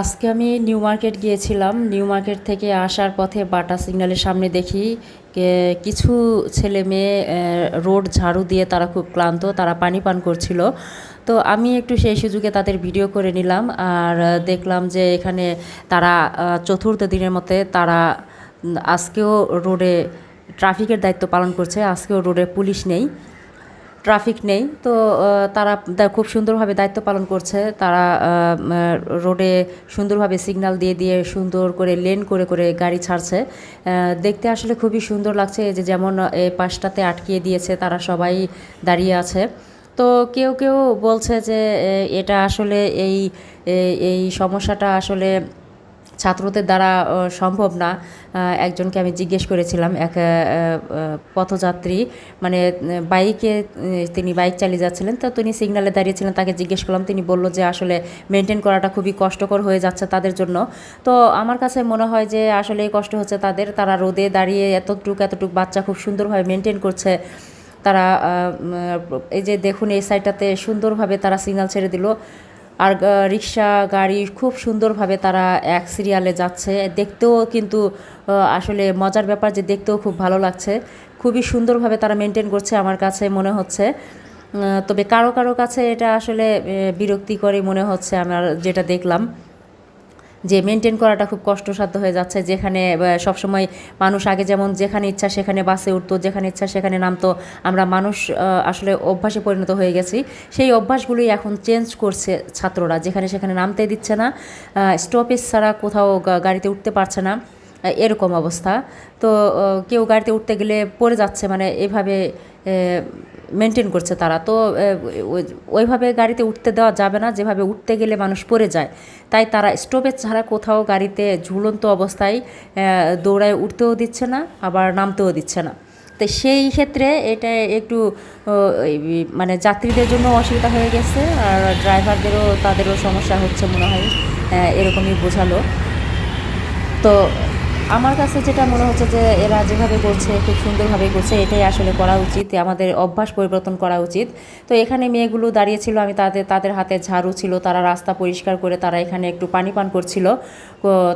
আজকে আমি new market গিয়েছিলাম। নিউ মার্কেট থেকে আসার পথে বাটা সিগন্যালের সামনে দেখি কিছু ছেলে মেয়ে রোড ঝাড়ু দিয়ে তারা খুব ক্লান্ত, তারা পানি পান করছিল। তো আমি একটু সেই সুযোগে তাদের ভিডিও করে নিলাম আর দেখলাম যে এখানে তারা চতুর্থ দিনের মতে তারা আজকেও রোডে ট্রাফিকের দায়িত্ব পালন করছে, আজকেও রোডে পুলিশ নেই। ট্রাফিক নেই, তো তারা খুব সুন্দরভাবে দায়িত্ব পালন করছে। তারা রোডে সুন্দরভাবে সিগন্যাল দিয়ে দিয়ে সুন্দর করে লেন করে করে গাড়ি ছাড়ছে। দেখতে আসলে খুবই সুন্দর লাগছে যে যেমন এই পাশটাতে আটকিয়ে দিয়েছে তারা সবাই দাঁড়িয়ে আছে। তো কেউ কেউ বলছে যে এটা আসলে এই- এই সমস্যাটা আসলে ছাত্রদের দ্বারা সম্ভব না। একজনকে আমি জিজ্ঞেস করেছিলাম, এক পথযাত্রী মানে বাইকে তিনি বাইক চালিয়ে যাচ্ছিলেন, তো তিনি সিগনালে দাঁড়িয়েছিলেন তাকে জিজ্ঞেস করলাম, তিনি বলল যে আসলে মেনটেন করাটা খুবই কষ্টকর হয়ে যাচ্ছে তাদের জন্য। তো আমার কাছে মনে হয় যে আসলে কষ্ট হচ্ছে তাদের, তারা রোদে দাঁড়িয়ে এতটুক এতটুক বাচ্চা খুব সুন্দরভাবে মেনটেন করছে। তারা এই যে দেখুন, এই সাইডটাতে সুন্দরভাবে তারা সিগনাল ছেড়ে দিল। আর রিক্সা, গাড়ি খুব সুন্দরভাবে তারা এক সিরিয়ালে যাচ্ছে। দেখতেও কিন্তু আসলে মজার ব্যাপার যে দেখতেও খুব ভালো লাগছে। খুবই সুন্দরভাবে তারা মেনটেন করছে আমার কাছে মনে হচ্ছে। তবে কারও কারও কাছে এটা আসলে বিরক্তি বিরক্তিকরই মনে হচ্ছে আমার যেটা দেখলাম। যে মেনটেন করাটা খুব কষ্টসাধ্য হয়ে যাচ্ছে, যেখানে সবসময় মানুষ আগে যেমন যেখানে ইচ্ছা সেখানে বাসে উঠতো, যেখানে ইচ্ছা সেখানে নামতো, আমরা মানুষ আসলে অভ্যাসে পরিণত হয়ে গেছি। সেই অভ্যাসগুলোই এখন চেঞ্জ করছে ছাত্ররা, যেখানে সেখানে নামতে দিচ্ছে না স্টপেজ ছাড়া কোথাও গাড়িতে উঠতে পারছে না এরকম অবস্থা। তো কেউ গাড়িতে উঠতে গেলে পড়ে যাচ্ছে মানে এভাবে মেনটেন করছে তারা। তো ওই- ওইভাবে গাড়িতে উঠতে দেওয়া যাবে না, যেভাবে উঠতে গেলে মানুষ পড়ে যায়। তাই তারা স্টপেজ ছাড়া কোথাও গাড়িতে ঝুলন্ত অবস্থায় দৌড়ায় উঠতেও দিচ্ছে না, আবার নামতেও দিচ্ছে না। তো সেই ক্ষেত্রে এটা একটু মানে যাত্রীদের জন্য অসুবিধা হয়ে গেছে, আর ড্রাইভারদেরও, তাদেরও সমস্যা হচ্ছে মনে হয় এরকমই বোঝালো। তো আমার কাছে যেটা মনে হচ্ছে যে এরা যেভাবে করছে, খুব সুন্দরভাবে করছে, এটাই আসলে করা উচিত আমাদের অভ্যাস পরিবর্তন করা উচিত। তো এখানে মেয়েগুলো দাঁড়িয়েছিল, আমি তাদের তাদের হাতে ঝাড়ু ছিল, তারা রাস্তা পরিষ্কার করে তারা এখানে একটু পানি পান করছিল।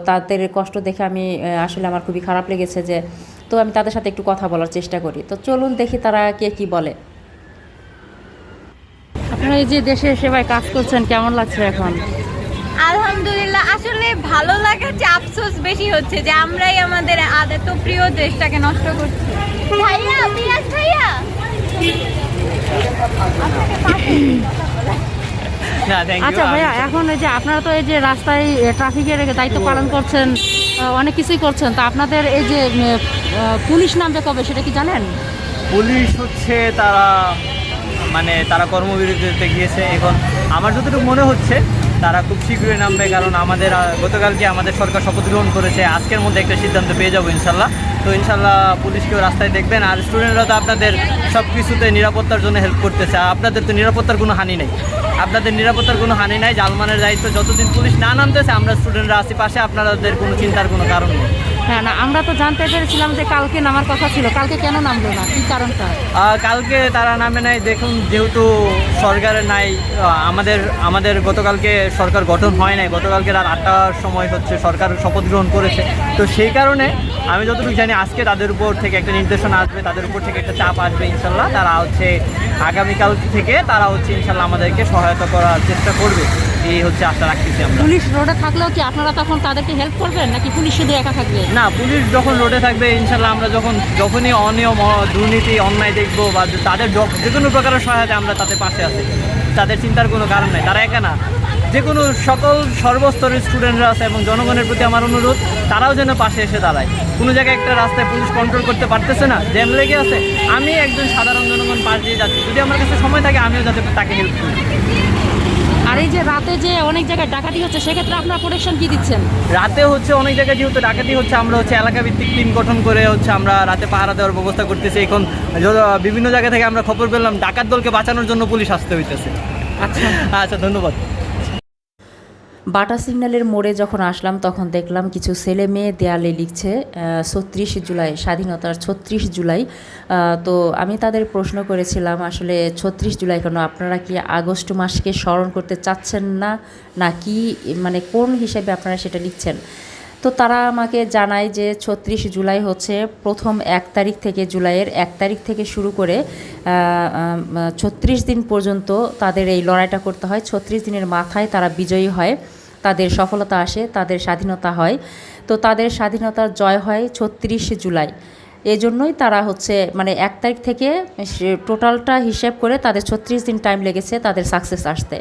তাদের কষ্ট দেখে আমি আসলে আমার খুবই খারাপ লেগেছে যে, তো আমি তাদের সাথে একটু কথা বলার চেষ্টা করি। তো চলুন দেখি তারা কে কি বলে। আপনারা এই যে দেশের সেবায় কাজ করছেন, কেমন লাগছে এখন? আলহামদুলিল্লাহ আসলে ভালো লাগার যে আফসোস বেশি হচ্ছে যে আমরাই আমাদের এত প্রিয় দেশটাকে নষ্ট করছি। ভাইয়া পিয়াজ ভাইয়া। না আচ্ছা ভাইয়া এখন এই যে আপনারা তো এই যে রাস্তায় ট্রাফিকের দায়িত্ব পালন করছেন অনেক কিছুই করছেন তো আপনাদের এই যে পুলিশ নামবে কবে সেটা কি জানেন? পুলিশ হচ্ছে তারা মানে তারা কর্মবিরতিতে গিয়েছে। এখন আমার যতটুকু মনে হচ্ছে তারা খুব শীঘ্রই নামবে, কারণ আমাদের গতকালকে আমাদের সরকার শপথ গ্রহণ করেছে। আজকের মধ্যে একটা সিদ্ধান্ত পেয়ে যাব ইনশাল্লাহ। তো ইনশাল্লাহ পুলিশকেও রাস্তায় দেখবেন। আর স্টুডেন্টরা তো আপনাদের সব কিছুতে নিরাপত্তার জন্য হেল্প করতেছে। আর আপনাদের তো নিরাপত্তার কোনো হানি নেই। আপনাদের নিরাপত্তার কোনো হানি নাই। জালমানের দায়িত্ব যতদিন পুলিশ না নামতেছে, আমরা স্টুডেন্টরা আশেপাশে পাশে। আপনাদের কোনো চিন্তার কোনো কারণ নেই। হ্যাঁ না, আমরা তো জানতে পেরেছিলাম যে কালকে নামার কথা ছিল। কালকে কেন নামলো না? কি কারণটা? কালকে তারা নামে নাই। দেখুন, যেহেতু সরকারের নাই আমাদের আমাদের গতকালকে সরকার গঠন হয় নাই। গতকালকে রাত আটটার সময় হচ্ছে সরকার শপথ গ্রহণ করেছে। তো সেই কারণে আমি যতটুকু জানি, আজকে তাদের উপর থেকে একটা নির্দেশনা আসবে, তাদের উপর থেকে একটা চাপ আসবে, ইনশাল্লাহ। তারা হচ্ছে আগামীকাল থেকে তারা হচ্ছে, ইনশাল্লাহ, আমাদেরকে সহায়তা করার চেষ্টা করবে। এই হচ্ছে আশা রাখতেছি আমরা। পুলিশ রোডে থাকলেও কি আপনারা তখন তাদেরকে হেল্প করবেন নাকি পুলিশ শুধু একা থাকবে? না পুলিশ যখন রোডে থাকবে ইনশাল্লাহ আমরা যখন যখনই অনিয়ম দুর্নীতি অন্যায় দেখব বা তাদের যে কোনো প্রকারের সহায়তা আমরা তাদের পাশে আছি। তাদের চিন্তার কোনো কারণ নেই তারা একা না। যে কোনো সকল সর্বস্তরের স্টুডেন্টরা আছে এবং জনগণের প্রতি আমার অনুরোধ তারাও যেন পাশে এসে দাঁড়ায়। কোনো জায়গায় একটা রাস্তায় পুলিশ কন্ট্রোল করতে পারতেছে না জ্যাম লেগে আছে আমি একজন সাধারণ জনগণ পাশ দিয়ে যাচ্ছি। যদি আমার কাছে সময় থাকে আমিও যাতে তাকে হেল্প করি। আর এই যে রাতে যে অনেক জায়গায় ডাকাতি হচ্ছে সেক্ষেত্রে আপনারা প্রোটেকশন কি দিচ্ছেন? রাতে হচ্ছে অনেক জায়গায় যেহেতু ডাকাতি হচ্ছে আমরা হচ্ছে এলাকা ভিত্তিক টিম গঠন করে হচ্ছে আমরা রাতে পাহারা দেওয়ার ব্যবস্থা করতেছি। এখন বিভিন্ন জায়গা থেকে আমরা খবর পেলাম ডাকাত দলকে বাঁচানোর জন্য পুলিশ আসতে হইতেছে। আচ্ছা। আচ্ছা ধন্যবাদ। বাটা সিগন্যালের মোড়ে যখন আসলাম, তখন দেখলাম কিছু ছেলে মেয়ে দেয়ালে লিখছে ছত্রিশ জুলাই, স্বাধীনতার ছত্রিশ জুলাই। তো আমি তাদের প্রশ্ন করেছিলাম, আসলে ছত্রিশ জুলাই কেন? আপনারা কি আগস্ট মাসকে স্মরণ করতে চাচ্ছেন না? না কি? মানে কোন হিসেবে আপনারা সেটা লিখছেন? তো তারা আমাকে জানায় যে ছত্রিশ জুলাই হচ্ছে প্রথম এক তারিখ থেকে জুলাইয়ের এক তারিখ থেকে শুরু করে ছত্রিশ দিন পর্যন্ত তাদের এই লড়াইটা করতে হয়। ছত্রিশ দিনের মাথায় তারা বিজয়ী হয়। তাদের সফলতা আসে তাদের স্বাধীনতা হয়। তো তাদের স্বাধীনতার জয় হয় ছত্রিশে জুলাই। এজন্যই তারা হচ্ছে মানে এক তারিখ থেকে টোটালটা হিসেব করে তাদের ছত্রিশ দিন টাইম লেগেছে তাদের সাকসেস আসতে।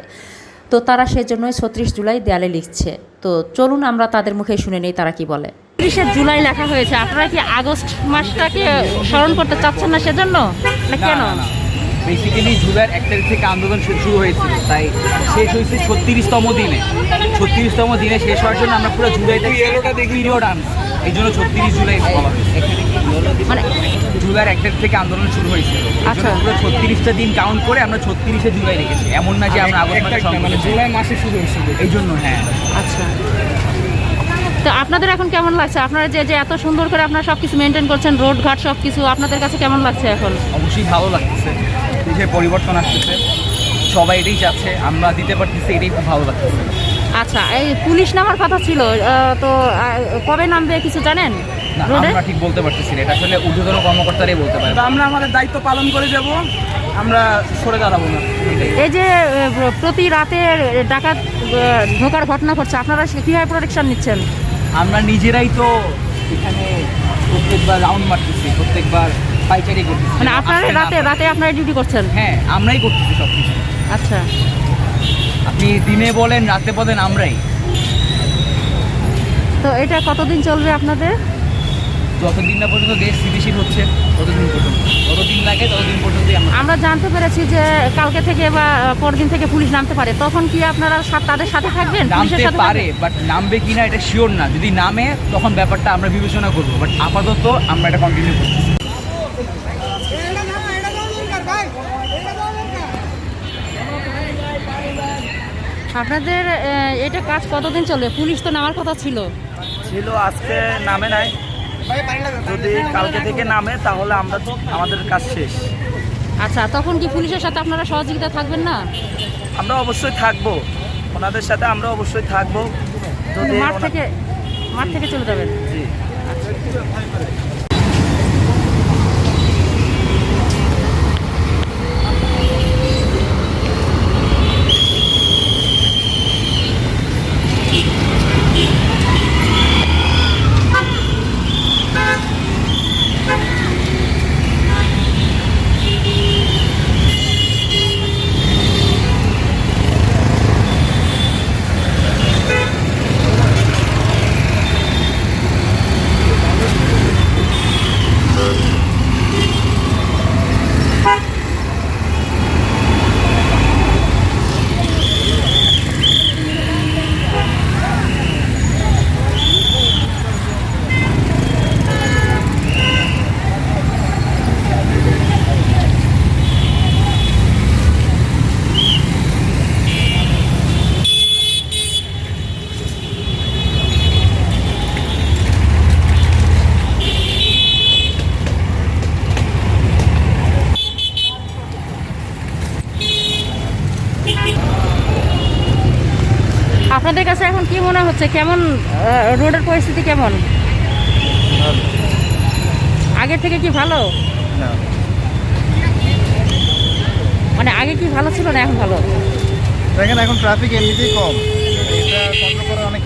তো তারা সেজন্যই ছত্রিশ জুলাই দেয়ালে লিখছে। তো চলুন আমরা তাদের মুখে শুনে নেই তারা কি বলে। তিরিশে জুলাই লেখা হয়েছে। আপনারা কি আগস্ট মাসটাকে স্মরণ করতে চাচ্ছেন না সেজন্য? না কেন? বেসিক্যালি জুলাইয়ের এক তারিখ থেকে আন্দোলন শুরু হয়েছিল। তাই শেষ হয়েছে ছত্রিশতম দিনে। ছত্রিশতম দিনে শেষ হওয়ার জন্য আমরা পুরো জুলাইটাকে পিরিয়ড আনছি এই জন্য ছত্রিশ জুলাই বলা হয়েছে মানে জুলাইয়ের এক তারিখ থেকে আন্দোলন শুরু হয়েছিল এই আচ্ছা। পুরো ছত্রিশটা দিন কাউন্ট করে আমরা ছত্রিশে জুলাই রেখেছি। এমন না যে আমরা আগস্ট মাসে মানে জুলাই মাসে শুরু হয়েছিল এই জন্য হ্যাঁ। আচ্ছা। তো আপনাদের এখন কেমন লাগছে? আপনারা যে যে এত সুন্দর করে আপনারা সব কিছু মেনটেন করছেন রোড ঘাট সব কিছু আপনাদের কাছে কেমন লাগছে এখন? অবশ্যই ভালো লাগতেছে। দেশের পরিবর্তন আসতেছে সবাই এটাই চাচ্ছে আমরা দিতে পারতেছি এটাই খুব ভালো লাগতেছে। আচ্ছা এই পুলিশ নামার কথা ছিল তো কবে নামবে কিছু জানেন? রোডে? আমরা ঠিক বলতে পারতেছি না এটা আসলে ঊর্ধ্বতন কর্মকর্তারাই বলতে পারে। আমরা আমাদের দায়িত্ব পালন করে যাব আমরা সরে দাঁড়াবো না। এই যে প্রতি রাতে ডাকাত ঢোকার ঘটনা ঘটছে আপনারা কীভাবে প্রোটেকশন নিচ্ছেন? আমরা নিজেরাই তো এখানে প্রত্যেকবার রাউন্ড মারতেছি প্রত্যেকবার পাইচারি করতেছি। মানে আপনারা রাতে রাতে আপনারা ডিউটি করছেন? হ্যাঁ আমরাই করতেছি সব কিছু আচ্ছা। আপনি দিনে বলেন রাতে বলেন আমরাই। তো এটা কতদিন চলবে আপনাদের? যতদিন না পর্যন্ত দেশ স্থিতিশীল হচ্ছে ততদিন পর্যন্ত। যতদিন লাগে ততদিন পর্যন্ত আমরা জানতে পেরেছি যে কালকে থেকে বা পরদিন থেকে পুলিশ নামতে পারে। তখন কি আপনারা তাদের সাথে থাকবেন? পুলিশের নামতে সাথে পারে বাট নামবে কি না এটা শিওর না। যদি নামে তখন ব্যাপারটা আমরা বিবেচনা করব। বাট আপাতত আমরা এটা কন্টিনিউ করছি আপনাদের এটা কাজ কতদিন চলবে পুলিশ তো নামার কথা ছিল। ছিল আজকে নামে নাই। যদি কালকে থেকে নামে তাহলে আমরা আমাদের কাজ শেষ। আচ্ছা তখন কি পুলিশের সাথে আপনারা সহযোগিতা থাকবেন না? আমরা অবশ্যই থাকব। ওনাদের সাথে আমরা অবশ্যই থাকব। মাঠ থেকে মাঠ থেকে চলে যাবেন? জি। আপনাদের কাছে এখন কি মনে হচ্ছে? কেমন রোডের পরিস্থিতি কেমন? আগে থেকে কি ভালো? মানে আগে কি ভালো ছিল না এখন ভালো? দেখেন এখন ট্রাফিক এমনিতেই কম। এটা কন্ট্রোল করা অনেক